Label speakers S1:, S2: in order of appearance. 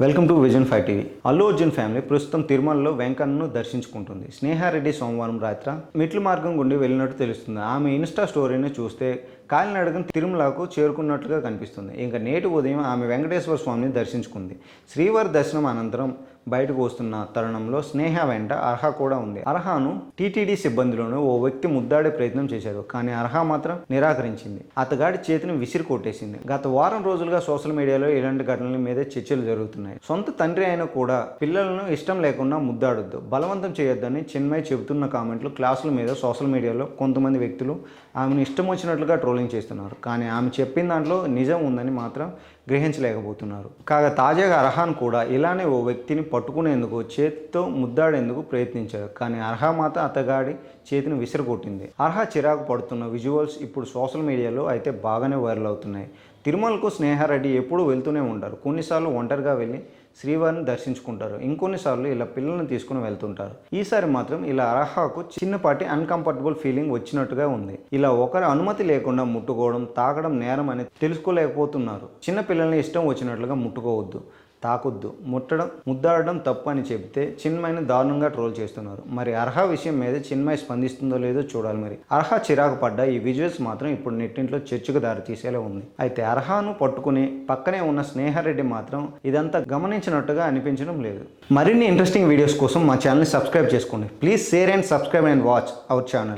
S1: Welcome to vision five TV. Allu Arjun family ప్రస్తుతం తిరుమలలో వెంకన్నను దర్శించుకుంటుంది. స్నేహారెడ్డి సోమవారం రాత్రి మెట్లు మార్గం గుండి వెళ్ళినట్టు తెలుస్తుంది. ఆమె ఇన్స్టా స్టోరీని చూస్తే కాలినడకన తిరుమలకు చేరుకున్నట్లుగా కనిపిస్తుంది. ఇంకా నేటి ఉదయం ఆమె వెంకటేశ్వర స్వామిని దర్శించుకుంది. శ్రీవారి దర్శనం అనంతరం బయటకు వస్తున్న తరుణంలో స్నేహ వెంట అర్హ కూడా ఉంది. అర్హను టీటీడీ సిబ్బందిలోనే ఓ వ్యక్తి ముద్దాడే ప్రయత్నం చేశారు. కానీ అర్హ మాత్రం నిరాకరించింది. అతగాడి చేతిని విసిరి కొట్టేసింది. గత వారం రోజులుగా సోషల్ మీడియాలో ఇలాంటి ఘటనల మీద చర్చలు జరుగుతున్నాయి. సొంత తండ్రి అయినా కూడా పిల్లలను ఇష్టం లేకుండా ముద్దాడొద్దు. బలవంతం చేయొద్దని చిన్మయ్య చెబుతున్న కామెంట్లు క్లాసుల మీద సోషల్ మీడియాలో కొంతమంది వ్యక్తులు ఆమెను ఇష్టం వచ్చినట్లుగా ట్రోలింగ్ చేస్తున్నారు. కానీ ఆమె చెప్పిన దాంట్లో నిజం ఉందని మాత్రం గ్రహించలేకపోతున్నారు. కాగా తాజాగా అర్హాన్ కూడా ఇలానే ఓ వ్యక్తిని పట్టుకునేందుకు చేతితో ముద్దాడేందుకు ప్రయత్నించారు. కానీ అర్హా మాత అతగాడి చేతిని విసిరగొట్టింది. అర్హా చిరాకు పడుతున్న విజువల్స్ ఇప్పుడు సోషల్ మీడియాలో అయితే బాగానే వైరల్ అవుతున్నాయి. తిరుమలకు స్నేహారెడ్డి ఎప్పుడూ వెళ్తూనే ఉంటారు. కొన్నిసార్లు ఒంటరిగా వెళ్ళి శ్రీవారిని దర్శించుకుంటారు. ఇంకొన్నిసార్లు ఇలా పిల్లల్ని తీసుకుని వెళ్తుంటారు. ఈసారి మాత్రం ఇలా అర్హాకు చిన్నపాటి అన్కంఫర్టబుల్ ఫీలింగ్ వచ్చినట్టుగా ఉంది. ఇలా ఒకరి అనుమతి లేకుండా ముట్టుకోవడం తాగడం నేరం అని తెలుసుకోలేకపోతున్నారు. చిన్న పిల్లల్ని ఇష్టం వచ్చినట్లుగా ముట్టుకోవద్దు. తాకొద్దు. ముట్టడం ముద్దాడడం తప్పు అని చెబితే చిన్మయిని దారుణంగా ట్రోల్ చేస్తున్నారు. మరి అర్హ విషయం మీద చిన్మయ్ స్పందిస్తుందో లేదో చూడాలి మరి. అర్హ చిరాకు పడ్డ ఈ విజువల్స్ మాత్రం ఇప్పుడు నెట్టింట్లో చర్చకు దారి తీసేలా ఉంది. అయితే అర్హను పట్టుకుని పక్కనే ఉన్న స్నేహారెడ్డి మాత్రం ఇదంతా గమనించినట్టుగా అనిపించడం లేదు. మరిన్ని ఇంట్రెస్టింగ్ వీడియోస్ కోసం మా ఛానల్ని సబ్స్క్రైబ్ చేసుకోండి. Please share and subscribe and watch our channel.